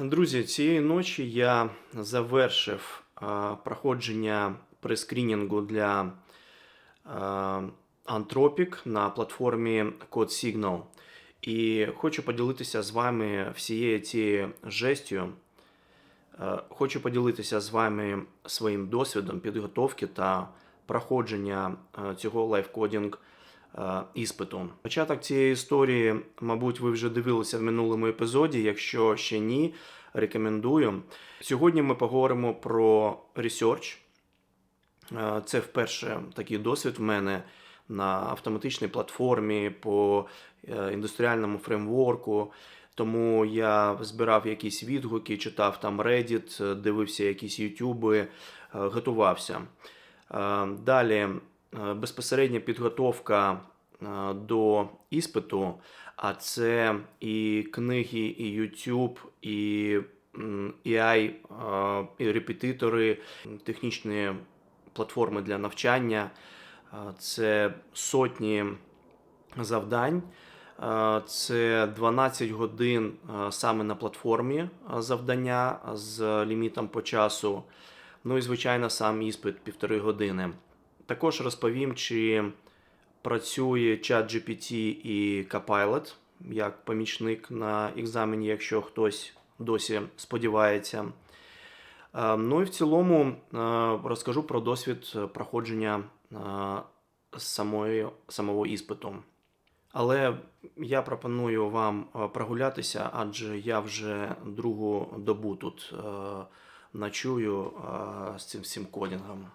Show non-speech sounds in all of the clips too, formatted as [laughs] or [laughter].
Друзі, цієї ночі я завершив а, проходження прескрінінгу для а, Anthropic на платформі CodeSignal. І хочу поділитися з вами всією цією жестю. Хочу поділитися з вами своїм досвідом підготовки та проходження цього лайфкодінг іспиту. Початок цієї історії, мабуть, ви вже дивилися в минулому епізоді. Якщо ще ні, рекомендую. Сьогодні ми поговоримо про research. Е, Це вперше такий досвід в мене на автоматичній платформі по е, індустріальному фреймворку. Тому я збирав якісь відгуки, читав там Reddit, е, дивився якісь YouTube, е, готувався. Е, Далі е, безпосередня підготовка е, до іспиту, а це і книги, і YouTube, і AI, е, і репетитори, технічні платформи для навчання. Е, Це сотні завдань. Е, Це 12 годин е, саме на платформі е, завдання з лімітом по часу. Ну і, звичайно, сам іспит півтори години. Також розповім, чи працює чат GPT і Copilot як помічник на екзамені, якщо хтось досі сподівається. Е, Ну і в цілому е, розкажу про досвід проходження е, самої, самого іспиту. Але я пропоную вам прогулятися, адже я вже другу добу тут ночую з цим всім кодінгом.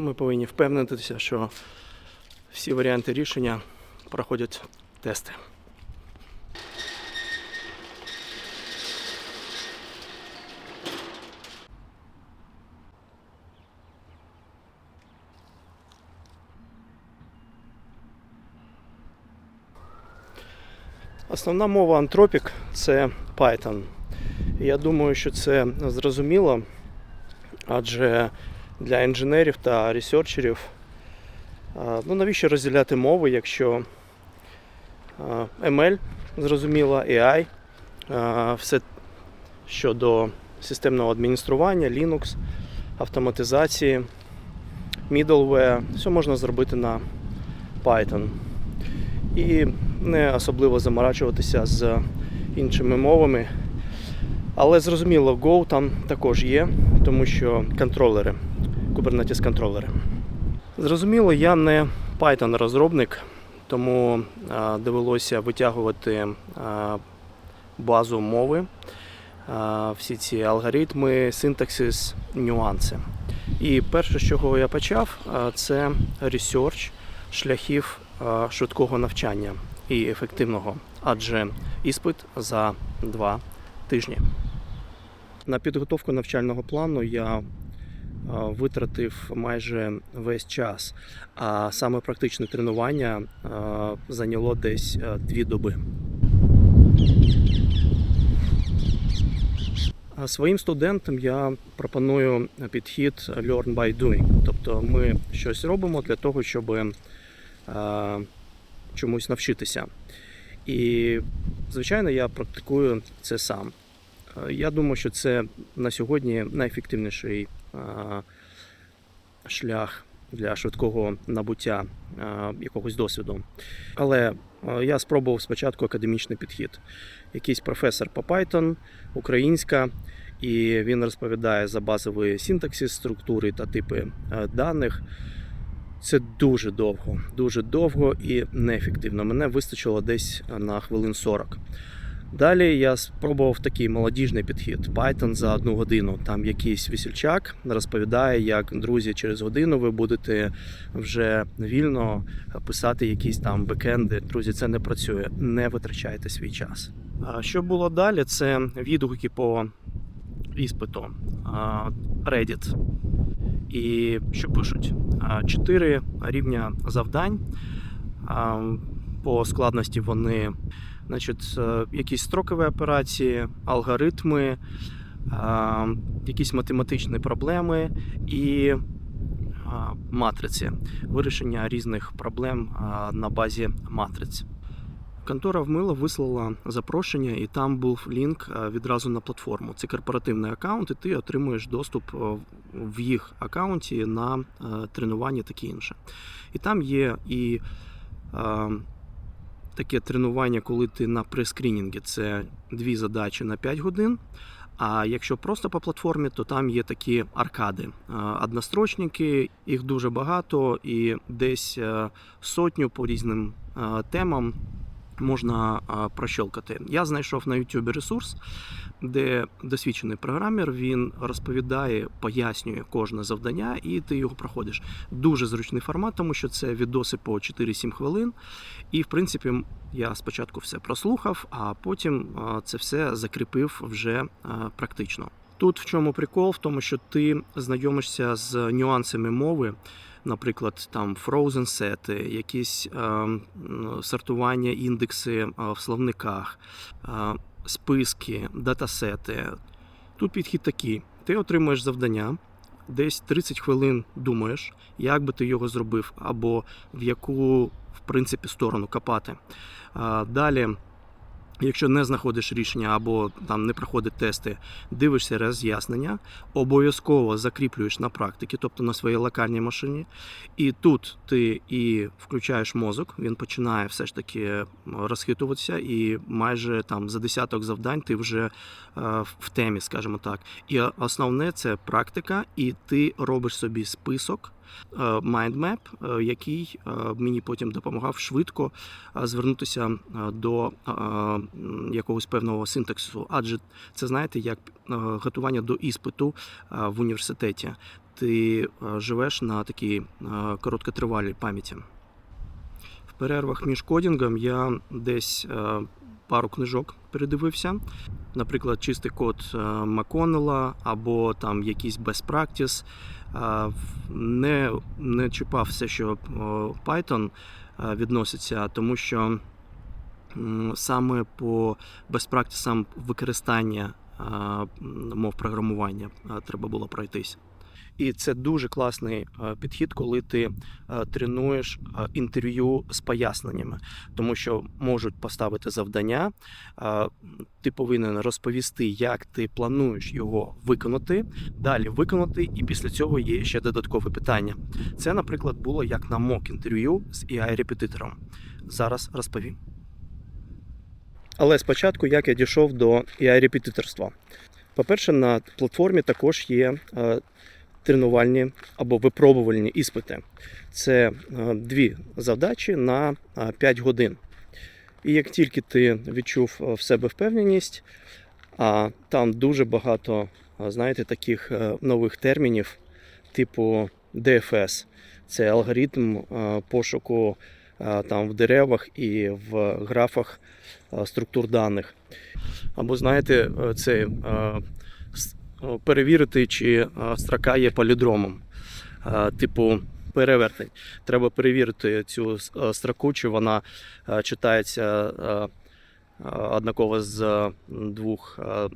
Ми повинні впевнитися, що всі варіанти рішення проходять тести. Основна мова Anthropic – це Python. Я думаю, що це зрозуміло, адже для інженерів та ресерчерів. Ну, навіщо розділяти мови, якщо ML, зрозуміло, AI, все щодо системного адміністрування, Linux, автоматизації, middleware, все можна зробити на Python. І не особливо заморачуватися з іншими мовами. Але зрозуміло, Go там також є, тому що контролери, Kubernetes контролери. Зрозуміло, я не Python розробник, тому довелося витягувати базу мови, всі ці алгоритми, синтаксис, нюанси. І перше, з чого я почав, це ресерч шляхів швидкого навчання і ефективного, адже іспит за два тижні. На підготовку навчального плану я витратив майже весь час, а саме практичне тренування е, зайняло десь е, дві доби. Своїм студентам я пропоную підхід Learn by Doing. Тобто ми щось робимо для того, щоб е, чомусь навчитися. І, звичайно, я практикую це сам. Е, Я думаю, що це на сьогодні найефективніший е, шлях для швидкого набуття е, якогось досвіду. Але е, я спробував спочатку академічний підхід. Якийсь професор по Python, українська, і він розповідає за базовий синтаксис, структури та типи е, даних. Це дуже довго, дуже довго і неефективно. Мене вистачило десь на хвилин 40. Далі я спробував такий молодіжний підхід Python за одну годину. Там якийсь весільчак розповідає, як друзі, через годину ви будете вже вільно писати якісь там бекенди. Друзі, це не працює. Не витрачайте свій час. А що було далі? Це відгуки по іспиту Reddit. І що пишуть? Чотири рівня завдань. По складності вони, значить, е, якісь строкові операції, алгоритми, якісь математичні проблеми і матриці, вирішення різних проблем на базі матриць. Контора вмила вислала запрошення, і там був лінк е, відразу на платформу. Це корпоративний аккаунт, і ти отримуєш доступ е, в їх аккаунті на е, тренування, таке інше. І там є і е, таке тренування, коли ти на прескрінінгі, це дві задачі на 5 годин. А якщо просто по платформі, то там є такі аркади, однострочники, їх дуже багато, і десь е, сотню по різним е, темам можна а, прощелкати. Я знайшов на YouTube ресурс, де досвідчений програмер він розповідає, пояснює кожне завдання, і ти його проходиш. Дуже зручний формат, тому що це відоси по 4-7 хвилин. І в принципі, я спочатку все прослухав, а потім це все закріпив вже практично. Тут в чому прикол? В тому, що ти знайомишся з нюансами мови наприклад, там frozen сети, якісь е, сортування, індекси е, в словниках, е, списки, датасети. Тут підхід такий: ти отримуєш завдання, десь 30 хвилин думаєш, як би ти його зробив, або в яку в принципі сторону копати. Далі. Якщо не знаходиш рішення або там не проходить тести, дивишся роз'яснення, обов'язково закріплюєш на практиці, тобто на своїй локальній машині. І тут ти і включаєш мозок, він починає все ж таки розхитуватися, і майже там за десяток завдань ти вже е, в темі, скажімо так. І основне це практика, і ти робиш собі список. Mindmap, е, який е, мені потім допомагав швидко е, звернутися до якогось певного синтаксису. Адже це знаєте, як готування до іспиту в університеті. Ти живеш на такій короткотривалій пам'яті. В перервах між кодінгом я десь пару книжок передивився. Наприклад, чистий код е, Маконела або там якийсь best practice. Е, Не, не чіпав все, що е, Python відноситься, тому що саме по practice використання мов програмування треба було пройтись. І це дуже класний е, підхід, коли ти е, тренуєш е, інтерв'ю з поясненнями, тому що можуть поставити завдання. Ти повинен розповісти, як ти плануєш його виконати, далі виконати, і після цього є ще додаткове питання. Це, наприклад, було як на мок інтерв'ю з AI-репетитором. Зараз розповім. Але спочатку, як я дійшов до AI-репетиторства. По-перше, на платформі також є тренувальні або випробувальні іспити. Це е, дві задачі на е, 5 годин. І як тільки ти відчув е, в себе впевненість, а там дуже багато, е, знаєте, таких е, нових термінів, типу DFS. Це алгоритм е, пошуку е, там в деревах і в графах е, структур даних. Або знаєте, е, це е, е, перевірити, чи е, строка є паліндромом. Е, Типу перевертень. Треба перевірити цю е, строку, чи вона е, читається е, е, однаково з е, двох е,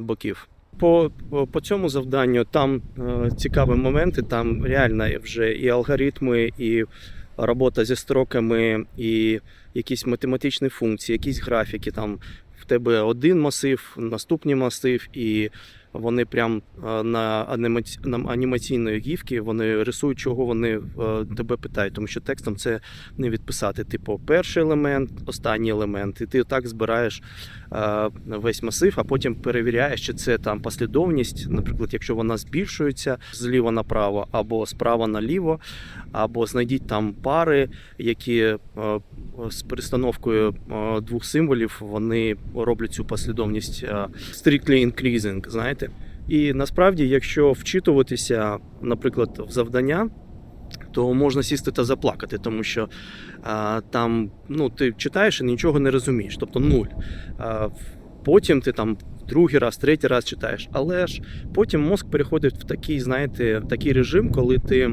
боків. По, по цьому завданню там е, цікаві моменти, там реально вже і алгоритми, і робота зі строками, і якісь математичні функції, якісь графіки. Там в тебе один масив, наступний масив, і вони прям на, анімаці... на анімаційної гівки вони рисують, чого вони е, тебе питають, тому що текстом це не відписати. Типу, перший елемент, останній елемент, і ти так збираєш е, весь масив, а потім перевіряєш, чи це там послідовність, наприклад, якщо вона збільшується зліва направо або справа наліво, або знайдіть там пари, які е, з перестановкою двох символів вони роблять цю послідовність strictly increasing, знаєте. І насправді, якщо вчитуватися, наприклад, в завдання, то можна сісти та заплакати, тому що а, там ну, ти читаєш і нічого не розумієш, тобто нуль. А, Потім ти там другий раз, третій раз читаєш. Але ж потім мозк переходить в такий, знаєте, в такий режим, коли ти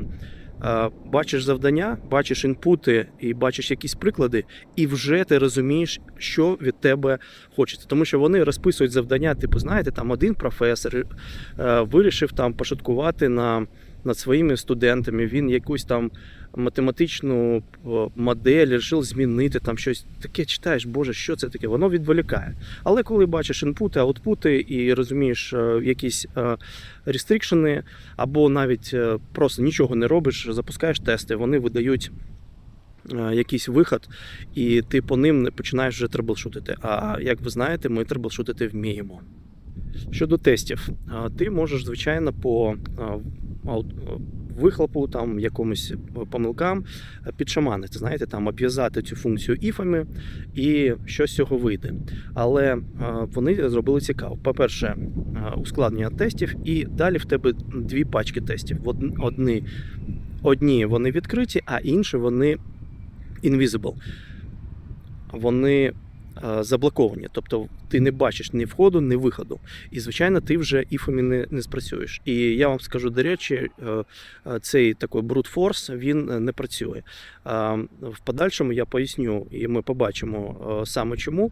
бачиш завдання, бачиш інпути і бачиш якісь приклади, і вже ти розумієш, що від тебе хочеться. Тому що вони розписують завдання, типу, знаєте, там один професор е, вирішив там пошуткувати на, над своїми студентами. Він якусь там математичну модель вирішив змінити там щось таке читаєш, боже, що це таке? Воно відволікає. Але коли бачиш інпути, аутпути і розумієш е, якісь е, рестрикшени, або навіть е, просто нічого не робиш, запускаєш тести, вони видають. е, Якийсь виход, і ти по ним починаєш вже траблшутити. А як ви знаєте, ми траблшутити вміємо. Щодо тестів, ти можеш, звичайно, по вихлопу, там якомусь помилкам а, підшаманити, знаєте, там обв'язати цю функцію іфами і що з цього вийде. Але вони зробили цікаво. По-перше, ускладнення тестів, і далі в тебе дві пачки тестів. Одні, одні вони відкриті, а інші вони invisible. Вони е, заблоковані. Тобто ти не бачиш ні входу, ні виходу. І, звичайно, ти вже іфами не, не спрацюєш. І я вам скажу, до речі, е, е, цей такий force, він е, не працює. В подальшому я поясню, і ми побачимо е, саме чому.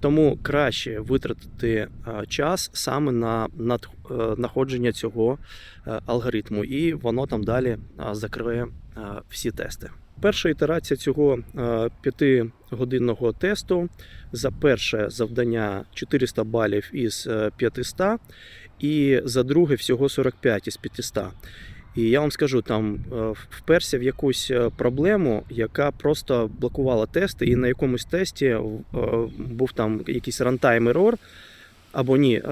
Тому краще витратити е, час саме на над- е, знаходження цього е, алгоритму, і воно там далі е, закриє е, всі тести. Перша ітерація цього е, п'ятигодинного тесту за перше завдання 400 балів із е, 500, і за друге всього 45 із 500. І я вам скажу, там е, вперся в якусь е, проблему, яка просто блокувала тести, і на якомусь тесті е, був там якийсь runtime error, або ні,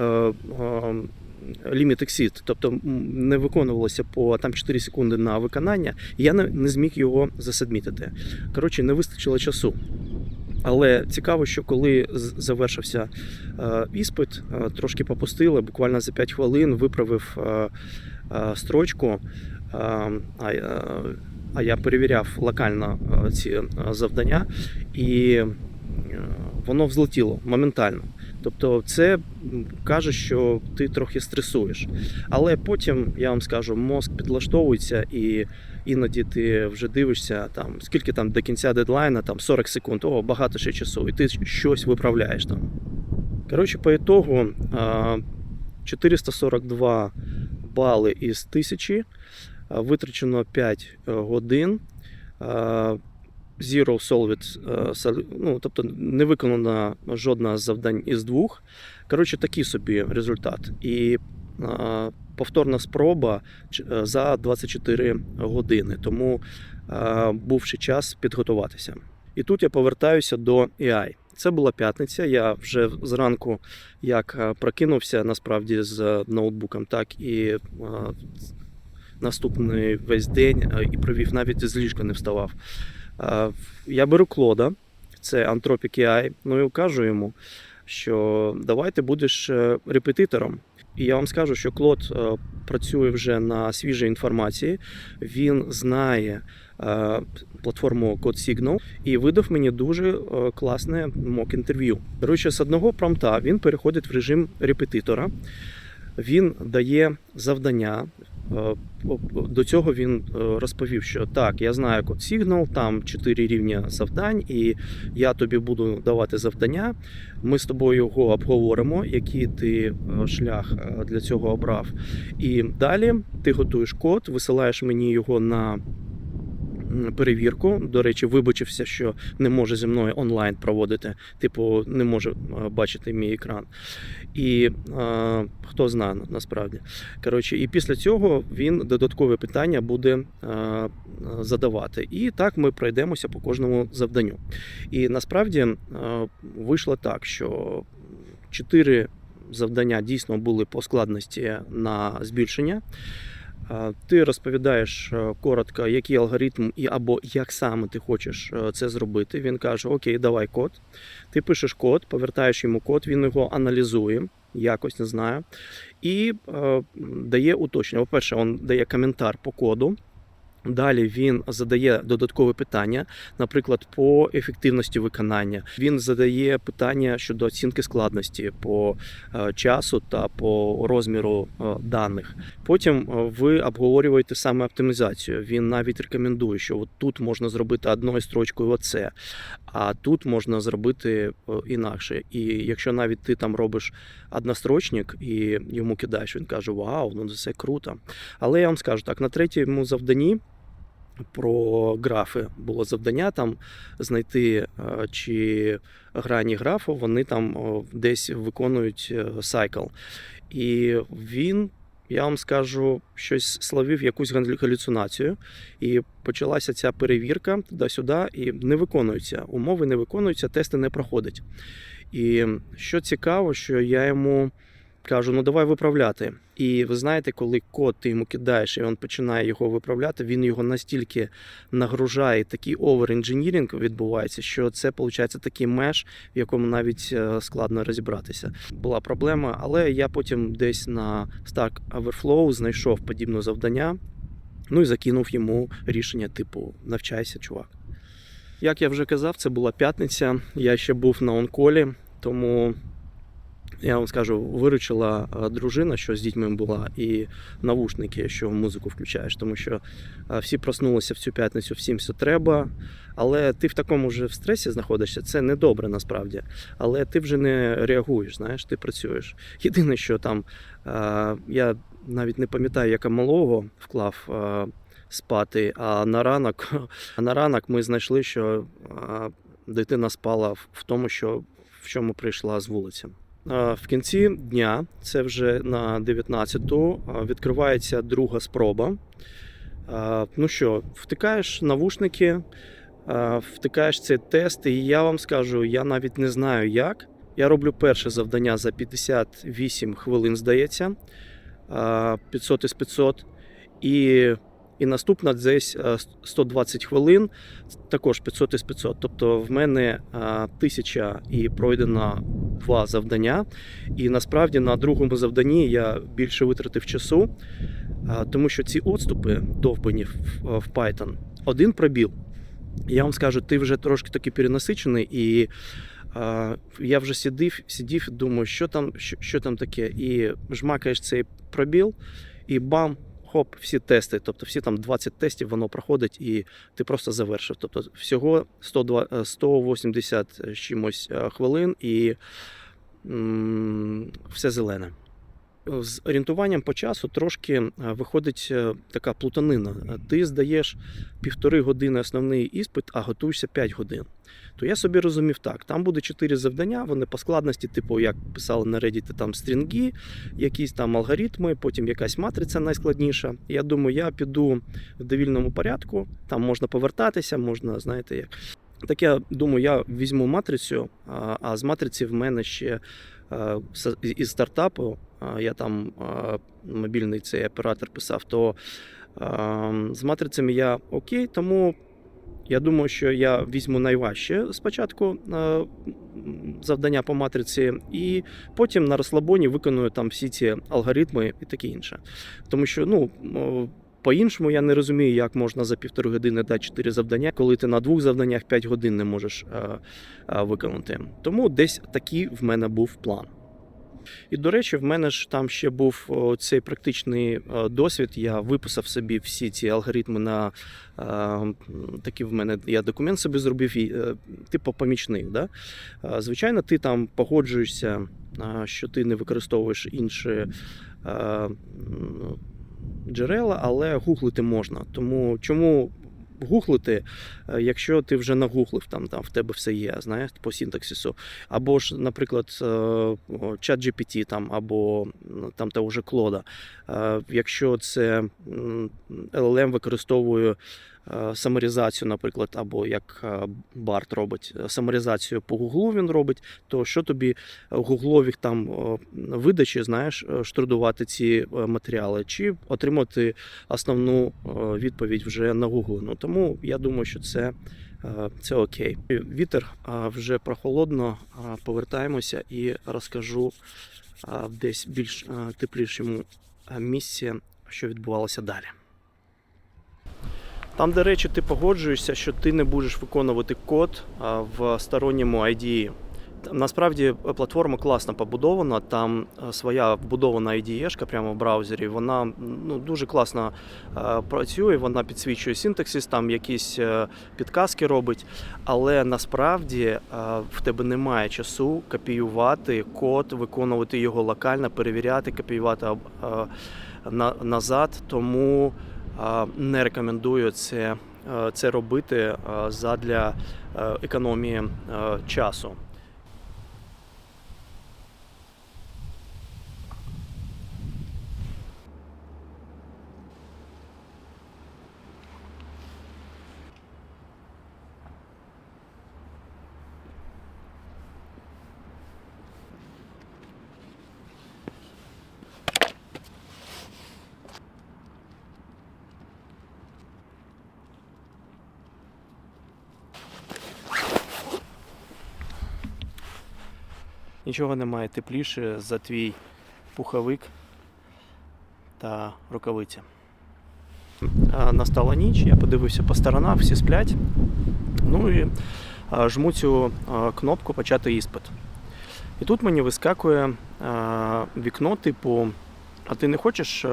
е, е, тобто не виконувалося по там 4 секунди на виконання, я не, не зміг його засадмітити. Коротше, не вистачило часу. Але цікаво, що коли завершився е, іспит, е, трошки попустили, буквально за 5 хвилин виправив е, строчку. а, я перевіряв локально ці завдання, і воно взлетіло моментально. Тобто, це каже, що ти трохи стресуєш. Але потім я вам скажу, мозк підлаштовується і іноді ти вже дивишся, там скільки там до кінця дедлайна, там 40 секунд, о, багато ще часу, і ти щось виправляєш там. Коротше, по ітогу 442 бали із 1000, витрачено 5 годин. Zero solved, е, ну, тобто не виконана жодна з завдань із двох. Коротше, такий собі результат. І повторна спроба е, за 24 години. Тому був ще час підготуватися. І тут я повертаюся до AI. Це була п'ятниця. Я вже зранку як е, прокинувся насправді з ноутбуком, так і е, наступний весь день е, і провів навіть з ліжка не вставав. Я беру Клода, це Anthropic AI, ну і кажу йому, що давай ти будеш е, репетитором. І я вам скажу, що Клод е, працює вже на свіжій інформації. Він знає е, платформу CodeSignal і видав мені дуже класне мок-інтерв'ю. Коротше, з одного промта він переходить в режим репетитора. Він дає завдання. Е, До цього він е, розповів, що так, я знаю код сигнал, там 4 рівня завдань, і я тобі буду давати завдання. Ми з тобою його обговоримо, який ти е, шлях для цього обрав. І далі ти готуєш код, висилаєш мені його на перевірку. До речі, вибачився, що не може зі мною онлайн проводити, типу, не може е, бачити мій екран. І е, хто знає насправді. Коротше, і після цього він додаткові питання буде е, задавати. І так ми пройдемося по кожному завданню. І насправді е, вийшло так, що чотири завдання дійсно були по складності на збільшення. Ти розповідаєш е, коротко, який алгоритм і або як саме ти хочеш е, це зробити. Він каже: Окей, давай код. Ти пишеш код, повертаєш йому код, він його аналізує, якось не знаю, і е, дає уточнення. По-перше, він дає коментар по коду. Далі він задає додаткові питання, наприклад, по ефективності виконання. Він задає питання щодо оцінки складності по е, часу та по розміру е, даних. Потім е, ви обговорюєте саме оптимізацію. Він навіть рекомендує, що от тут можна зробити одною строчкою оце, а тут можна зробити інакше. І якщо навіть ти там робиш однострочник і йому кидаєш, він каже: Вау, ну це круто. Але я вам скажу так: на третьому завданні про графи було завдання там знайти, е, чи грані графу вони там десь виконують е, сайкл. І він, я вам скажу, щось словив якусь галюцинацію. І почалася ця перевірка туди-сюди, і не виконуються. Умови не виконуються, тести не проходять. І що цікаво, що я йому кажу: ну давай виправляти. І ви знаєте, коли код ти йому кидаєш, і він починає його виправляти, він його настільки нагружає, такий овер-інженірінг відбувається, що це виходить такий меш, в якому навіть е, складно розібратися. Була проблема, але я потім десь на Stack Overflow знайшов подібне завдання. Ну і закинув йому рішення, типу, навчайся, чувак. Як я вже казав, це була п'ятниця. Я ще був на онколі, тому я вам скажу, виручила е, дружина, що з дітьми була, і навушники, що музику включаєш, тому що е, всі проснулися в цю п'ятницю, всім все треба. Але ти в такому вже в стресі знаходишся, це не добре насправді. Але ти вже не реагуєш, знаєш, ти працюєш. Єдине, що там е, я навіть не пам'ятаю, яка малого вклав. Спати, а на ранок, [laughs] на ранок ми знайшли, що дитина спала в тому, що в чому прийшла з вулиці. Е, В кінці дня, це вже на 19-ту, е, відкривається друга спроба. Е, Ну що, втикаєш навушники, втикаєш цей тест, і я вам скажу, я навіть не знаю як. Я роблю перше завдання за 58 хвилин, здається, е, 500 із 500. І, і наступна десь е, 120 хвилин, також 500 із 500. Тобто в мене е, 1000 і пройдено два завдання. І насправді на другому завданні я більше витратив часу, тому що ці відступи довбані в, Python, один пробіл. Я вам скажу, ти вже трошки таки перенасичений, і а, я вже сидів, сидів, думаю, що там, що, що там таке. І жмакаєш цей пробіл, і бам! Хоп, всі тести, тобто всі там 20 тестів воно проходить, і ти просто завершив. Тобто всього 102, е, 180 з чимось е, хвилин, і м, все зелене. З орієнтуванням по часу трошки е, виходить е, така плутанина. Е, Ти здаєш півтори години основний іспит, а готуєшся 5 годин. То я собі розумів так: там буде 4 завдання, вони по складності, типу, як писали на Reddit, там стрінги, якісь там алгоритми, потім якась матриця найскладніша. Я думаю, я піду в довільному порядку, там можна повертатися, можна, знаєте, як. Так я думаю, я візьму матрицю, а з матриці в мене ще із стартапу, я там мобільний цей оператор писав, то з матрицями я окей, тому я думаю, що я візьму найважче спочатку завдання по матриці, і потім на розслабоні виконую там всі ці алгоритми і таке інше. Тому що, ну. по-іншому я не розумію, як можна за півтори години дати чотири завдання, коли ти на двох завданнях 5 годин не можеш е, е, виконати. Тому десь такий в мене був план. І до речі, в мене ж там ще був цей практичний е, досвід. Я виписав собі всі ці алгоритми на е, такі в мене. Я документ собі зробив, і, е, типу помічник. Да? Звичайно, ти там погоджуєшся, що ти не використовуєш інші джерела, але гуглити можна. Тому чому гуглити, е, якщо ти вже нагуглив, там, там в тебе все є, знаєш, по синтаксису. Або ж, наприклад, е, чат GPT там, або там того же Клода. Е, Якщо це LLM використовує е, саморизацію, наприклад, або як е, Барт робить е, саморизацію по гуглу він робить, то що тобі в гуглових там видачі, знаєш, штрудувати ці матеріали, чи отримати основну відповідь вже нагуглену. Тому я думаю, що це, це окей. Вітер вже прохолодно. Повертаємося і розкажу десь більш теплішому місці, що відбувалося далі. Там, до речі, ти погоджуєшся, що ти не будеш виконувати код в сторонньому IDE. Насправді платформа класно побудована, там своя вбудована IDE прямо в браузері. Вона ну, дуже класно працює, вона підсвічує синтаксис, там якісь е, підказки робить. Але насправді в тебе немає часу копіювати код, виконувати його локально, перевіряти, копіювати на, назад. Тому не рекомендую це, е, це робити е, задля е, економії часу. Нічого немає тепліше за твій пуховик та рукавиці. Настала ніч, я подивився по сторонах, всі сплять. Ну і жму цю кнопку почати іспит. І тут мені вискакує вікно, типу, а ти не хочеш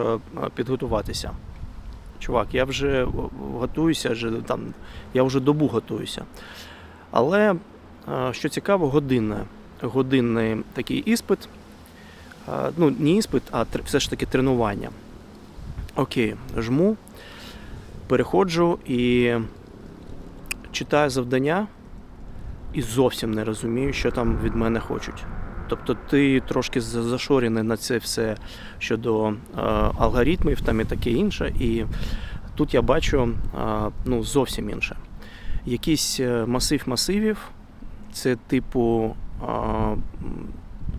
підготуватися? Чувак, я вже готуюся, там, я вже добу готуюся. Але що цікаво, годинне годинний такий іспит. Ну, не іспит, а все ж таки тренування. Окей, жму, переходжу і читаю завдання і зовсім не розумію, що там від мене хочуть. Тобто ти трошки зашорений на це все щодо е, алгоритмів там і таке інше. І тут я бачу е, ну, зовсім інше. Якийсь е, масив масивів, це типу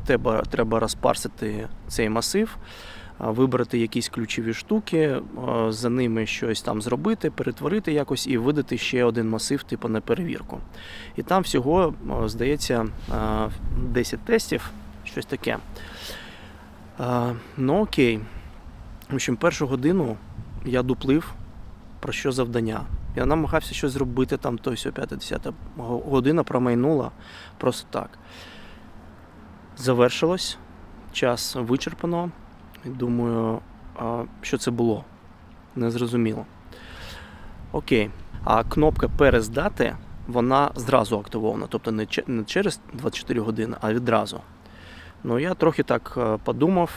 треба, треба розпарсити цей масив, вибрати якісь ключові штуки, за ними щось там зробити, перетворити якось і видати ще один масив, типу на перевірку. І там всього, здається, 10 тестів, щось таке. Ну окей. В общем, першу годину я дуплив, про що завдання. Я намагався щось зробити там, той сьо 5-10 година промайнула просто так. Завершилось, час вичерпано. Думаю, що це було? Незрозуміло. Окей. А кнопка перездати, вона зразу активована. Тобто не через 24 години, а відразу. Ну, я трохи так е, подумав.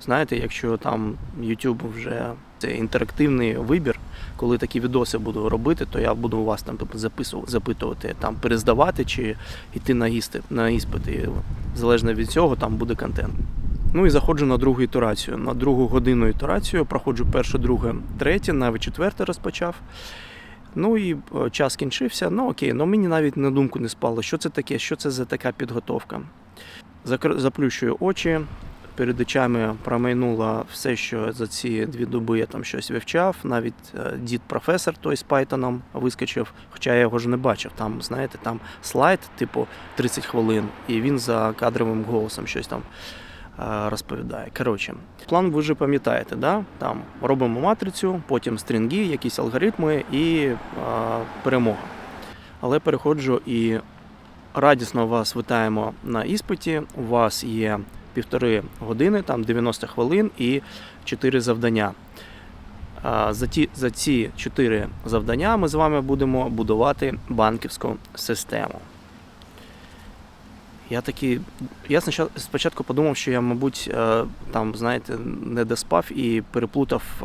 Знаєте, якщо там YouTube вже це інтерактивний вибір, коли такі відоси буду робити, то я буду вас там типу, запитувати, там перездавати чи йти на, істи, на іспит. І залежно від цього там буде контент. Ну і заходжу на другу ітерацію. На другу годинну ітерацію проходжу перше, друге, третє, навіть четверте розпочав. Ну і е, час кінчився. Ну окей, ну мені навіть на думку не спало, що це таке, що це за така підготовка. Заплющую очі, перед очами промайнуло все, що за ці дві доби я там щось вивчав. Навіть е, дід професор той з Python вискочив, хоча я його ж не бачив. Там, знаєте, там слайд, типу 30 хвилин, і він за кадровим голосом щось там е, розповідає. Коротше, план ви вже пам'ятаєте, да? там робимо матрицю, потім стрінги, якісь алгоритми і е, перемога. Але переходжу і радісно вас вітаємо на іспиті. У вас є півтори години, там 90 хвилин і 4 завдання. За ті, за ці 4 завдання ми з вами будемо будувати банківську систему. Я такий, я спочатку- подумав, що я, мабуть, е, там, знаєте, не доспав і переплутав е,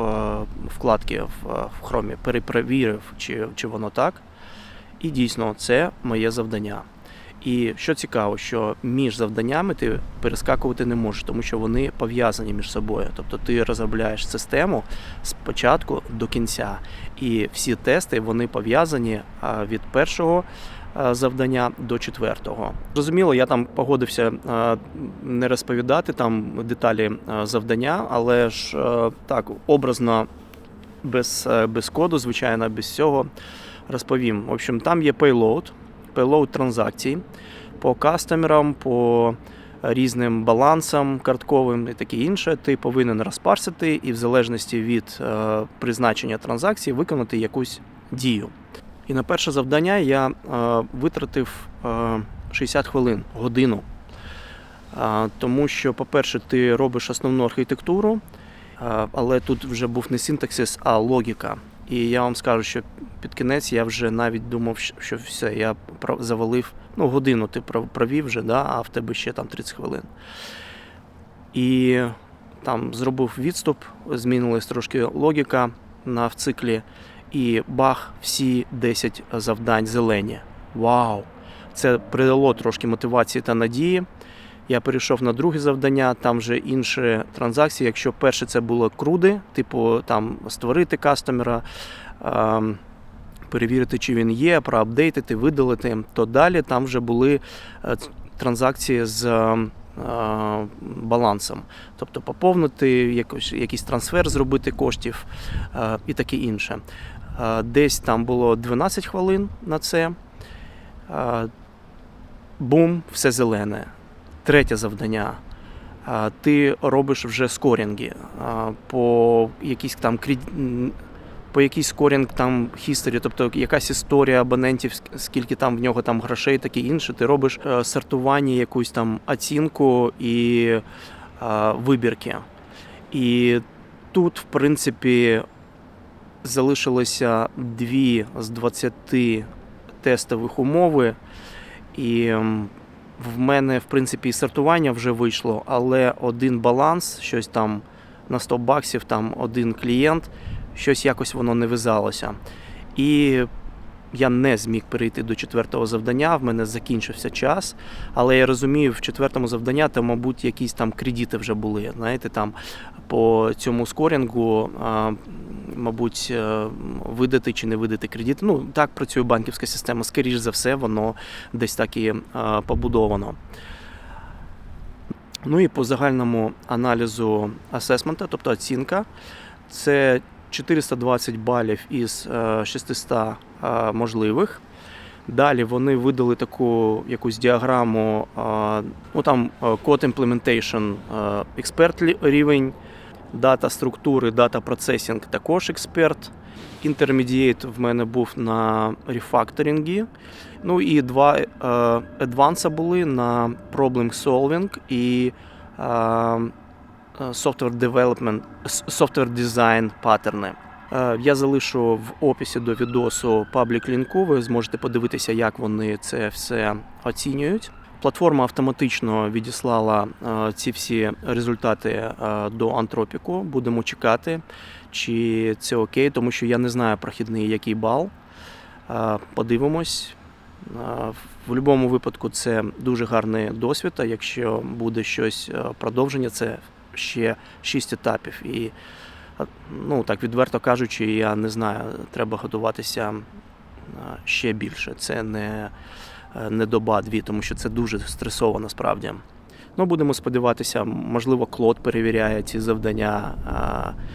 вкладки в, е, хромі, перепровірив, чи, чи воно так. І дійсно, це моє завдання. І що цікаво, що між завданнями ти перескакувати не можеш, тому що вони пов'язані між собою. Тобто ти розробляєш систему з початку до кінця. І всі тести вони пов'язані від першого завдання до четвертого. Зрозуміло, я там погодився не розповідати там деталі завдання, але ж так образно без, е, без коду, звичайно, без цього розповім. В общем, там є payload, payload транзакцій по кастомерам, по різним балансам картковим і таке інше, ти повинен розпарсити і в залежності від е, призначення транзакції виконати якусь дію. І на перше завдання я е, витратив е, 60 хвилин, годину. Тому що, по-перше, ти робиш основну архітектуру, але тут вже був не синтаксис, а логіка. І я вам скажу, що під кінець я вже навіть думав, що- все, я завалив, ну, годину ти пров- провів вже, да, а в тебе ще там 30 хвилин. І там зробив відступ, змінилась трошки логіка на в циклі, і бах, всі 10 завдань зелені. Вау! Це придало трошки мотивації та надії. Я перейшов на друге завдання, там вже інші транзакції. Якщо перше це було круди, типу там створити кастомера, ем, перевірити, чи він є, проапдейтити, видалити, то далі там вже були е, транзакції з е, балансом. Тобто поповнити якось, якийсь трансфер, зробити коштів е, і таке інше. Десь там було 12 хвилин на це. Бум, все зелене. Третє завдання. Ти робиш вже скорінги по якійсь там по якийсь скорінг там history, тобто якась історія абонентів, скільки там в нього там грошей, таке інше. Ти робиш е, сортування, якусь там оцінку і е, вибірки. І тут, в принципі, залишилося дві з 20 тестових умови. І в мене, в принципі, і сортування вже вийшло, але один баланс, щось там на 100 баксів, там один клієнт, щось якось воно не вязалося. І я не зміг перейти до четвертого завдання, в мене закінчився час. Але я розумію, в четвертому завданні там, мабуть, якісь там кредити вже були. Знаєте, там по цьому скорінгу, мабуть, е, видати чи не видати кредит. Ну, так працює банківська система. Скоріш за все, воно десь так і побудовано. Ну і по загальному аналізу асесмента, тобто оцінка, це 420 балів із е, 600 е, можливих. Далі вони видали таку якусь діаграму, е, ну там е, Code Implementation е, експерт рівень, дата структури, дата процесінг також експерт. Intermediate в мене був на рефакторингі. Ну і два е, адванса були на problem solving і е, е, software development, software design паттерни. Е, Я залишу в описі до відосу паблік лінку. Ви зможете подивитися, як вони це все оцінюють. Платформа автоматично відіслала е, ці всі результати е, до Антропіку. Будемо чекати, чи це окей, тому що я не знаю прохідний який бал. Подивимось. В будь-якому випадку це дуже гарний досвід. А якщо буде щось продовження, це ще 6 етапів. І ну так відверто кажучи, я не знаю, треба готуватися е, ще більше. Це не, е, не доба дві, тому що це дуже стресово насправді. Ну, будемо сподіватися, можливо, Клод перевіряє ці завдання.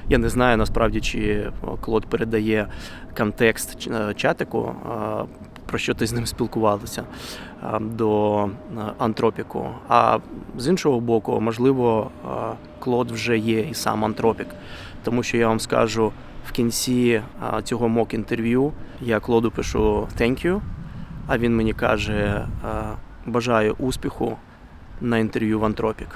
Я не знаю насправді, чи Клод передає контекст е, чатику, про що ти з ним спілкувалися до е, антропіку. А з іншого боку, можливо, Клод вже є і сам антропік. Тому що я вам скажу в кінці цього мок інтерв'ю я Клоду пишу thank you, а він мені каже: бажаю успіху на інтерв'ю в Антропік.